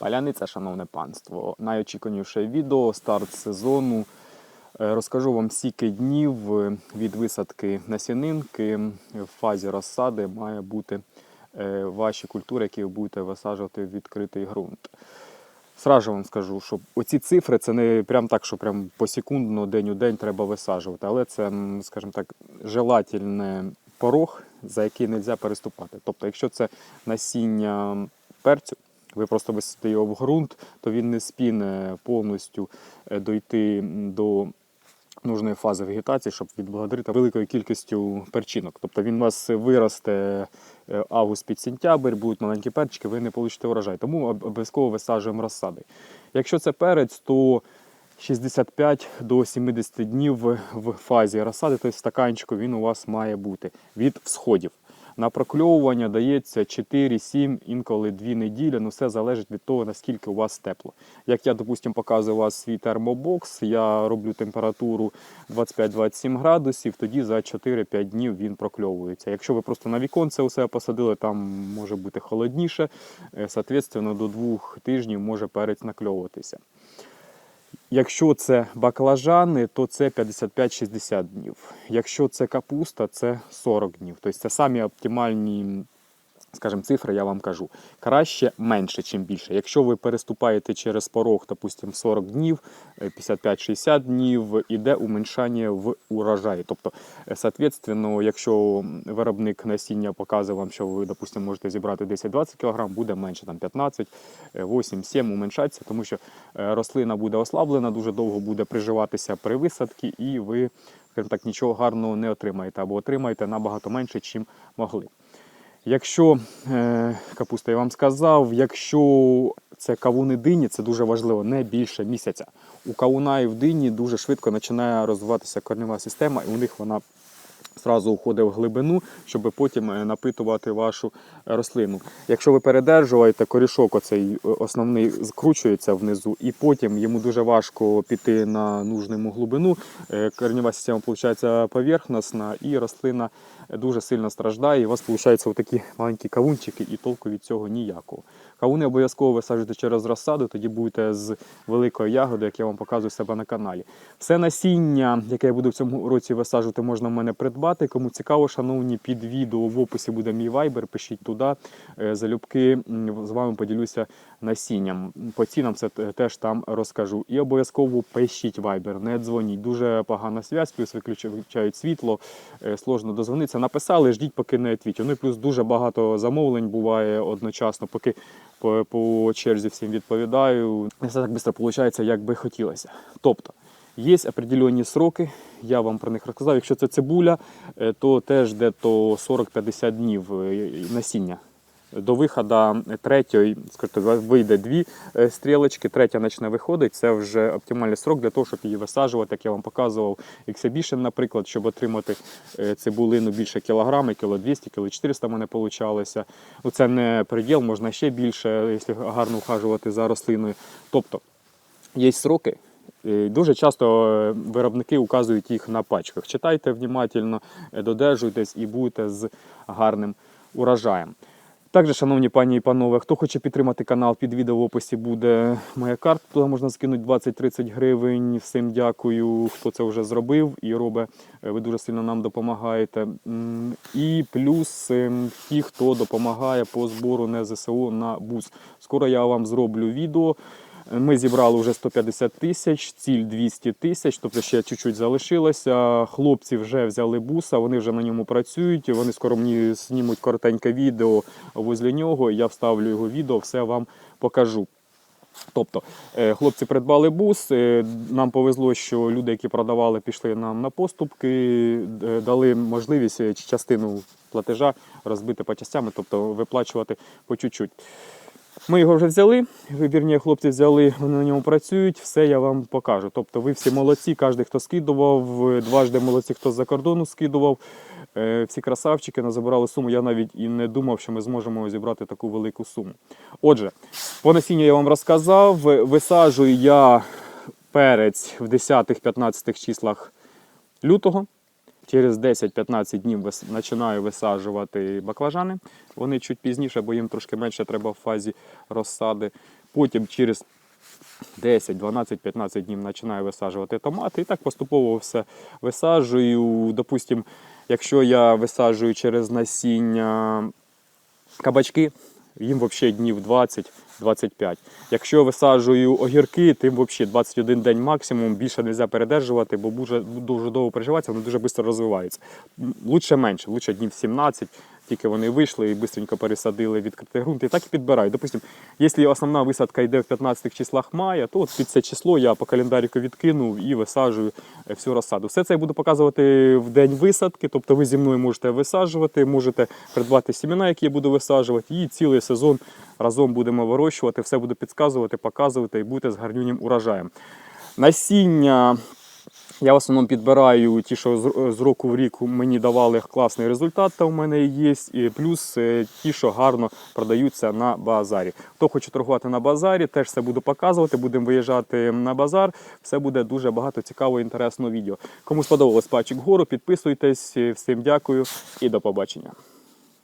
Паляниця, шановне панство, найочікуваніше відео, старт сезону. Е, Розкажу вам скільки днів е, від висадки насінинки в фазі розсади має бути е, ваші культури, які ви будете висаджувати в відкритий ґрунт. Сразу вам скажу, що оці цифри це не прям так, що прям посекундно, день у день треба висаджувати, але це, скажімо так, желательний порог, за який не можна переступати. Тобто, якщо це насіння перцю, ви просто висадите його в ґрунт, то він не спіне повністю е, дойти до нужної фази вегетації, щоб відблагодарити великою кількістю перчинок. Тобто він у вас виросте е, август під сентябрь, будуть маленькі перчики, ви не получите урожай. Тому обов'язково висаджуємо розсади. Якщо це перець, то 65 до 70 днів в- в фазі розсади, тобто в стаканчику він у вас має бути від всходів. На прокльовування дається 4-7, інколи 2 неділі, ну все залежить від того, наскільки у вас тепло. Як я, допустимо, показую вас свій термобокс, я роблю температуру 25-27 градусів, тоді за 4-5 днів він прокльовується. Якщо ви просто на віконце у себе посадили, там може бути холодніше, е, соответственно, до 2 тижнів може перець накльовуватися. Якщо це баклажани, то це 55-60 днів. Якщо це капуста, це 40 днів. Тобто це самі оптимальні, скажімо, цифри, я вам кажу. Краще менше, чим більше. Якщо ви переступаєте через порог, допустимо, 40 днів, е, 55-60 днів, іде уменьшання в урожаї. Тобто, е, соответственно, якщо виробник насіння показує вам, що ви, допустимо, можете зібрати 10-20 кг, буде менше, там 15, е, 8, 7 уменьшаться, тому що е, рослина буде ослаблена, дуже довго буде приживатися при висадці, і ви, скажімо так, нічого гарного не отримаєте або отримаєте набагато менше, чим могли. Якщо е, капуста я вам сказав, якщо це кавуни дині, це дуже важливо, не більше місяця. У кавуна і в дині дуже швидко починає розвиватися корнева система, і у них вона зразу уходить в глибину, щоб потім е, напитувати вашу е, рослину. Якщо ви передержуєте, корішок оцей е, основний скручується внизу, і потім йому дуже важко піти на нужному глибину. Корнева система виходить поверхностна, і рослина дуже сильно страждає. І у вас виходять такі маленькі кавунчики, і толку від цього ніякого. Кавуни обов'язково висаджуйте через розсаду, тоді будете з великою ягодою, як я вам показую себе на каналі. Все насіння, яке я буду в цьому році висаджувати, можна в мене придбати. Кому цікаво, шановні, під відео в описі буде мій вайбер. Пишіть туди. Е, Залюбки з вами поділюся насінням. По цінам це теж там розкажу. І обов'язково пишіть вайбер, не дзвоніть. Дуже погана зв'язь, плюс виключають світло, е, сложно дозвонитися. Написали, ждіть, поки не відвіть. Ну і плюс дуже багато замовлень буває одночасно, поки по, по черзі всім відповідаю. Не все так швидко виходить, як би хотілося. Тобто, є определені сроки, я вам про них розказав. Якщо це цибуля, е, то теж де-то 40-50 днів е, насіння. До виходу третьої, скажімо, вийде дві е, стрілочки, третя почне виходити. Це вже оптимальний срок для того, щоб її висаджувати, як я вам показував Exhibition, наприклад, щоб отримати е, цибулину більше кілограми, кіло 200, кіло 400 в мене получалося. Ну, Це не приділ, можна ще більше, якщо гарно ухажувати за рослиною. Тобто є сроки. Дуже часто е, виробники указують їх на пачках. Читайте внимательно, додержуйтесь і будете з гарним урожаєм. Також, шановні пані і панове, хто хоче підтримати канал, під відео в описі буде моя карта. Туди можна скинути 20-30 гривень. Всім дякую, хто це вже зробив і робить. Е, Ви дуже сильно нам допомагаєте. І плюс ем, ті, хто допомагає по збору Не ЗСУ на бус. Скоро я вам зроблю відео. Ми зібрали вже 150 тисяч, ціль 200 тисяч, тобто ще чуть-чуть залишилося. Хлопці вже взяли буса, вони вже на ньому працюють. Вони скоро мені знімуть коротеньке відео возле нього. Я вставлю його відео, все вам покажу. Тобто, е, хлопці придбали бус. е, Нам повезло, що люди, які продавали, пішли нам на поступки, е, дали можливість частину платежа розбити по частями, тобто виплачувати по чуть-чуть. Ми його вже взяли, вірні, хлопці взяли, вони на ньому працюють, все я вам покажу. Тобто ви всі молодці, кожен, хто скидував, дважди молодці, хто з-за кордону скидував. Е, Всі красавчики назабирали суму. Я навіть і не думав, що ми зможемо зібрати таку велику суму. Отже, по насінню я вам розказав. Висаджую я перець в 10-15 числах лютого. Через 10-15 днів починаю висаджувати баклажани. Вони чуть пізніше, бо їм трошки менше треба в фазі розсади Потім через 10, 12, 15 днів починаю висаджувати томати. І так поступово все висаджую. Допустим, якщо я висаджую через насіння кабачки, їм взагалі днів 20-25. Якщо висаджую огірки, тим взагалі 21 день максимум, більше не можна передержувати, бо дуже, дуже довго переживається, вони дуже швидко розвиваються. Лучше менше, лучше днів 17, тільки вони вийшли і швидко пересадили відкритий ґрунт. І так і підбираю. Допустим, якщо основна висадка йде в 15 числах мая, то от під це число я по календарику відкинув і висаджую е, всю розсаду. Все це я буду показувати в день висадки, тобто ви зі мною можете висаджувати, можете придбати сімена, які я буду висаджувати, і цілий сезон разом будемо вирощувати, все буду підказувати, показувати і будете з гарнюнім урожаєм. Насіння я в основному підбираю ті, що з- року в рік мені давали класний результат, та у мене є, і плюс е, ті, що гарно продаються на базарі. Хто хоче торгувати на базарі, теж все буду показувати, будемо виїжджати на базар. Все буде дуже багато цікавого інтересного відео. Кому сподобалось пачик гору, підписуйтесь. Всім дякую і до побачення.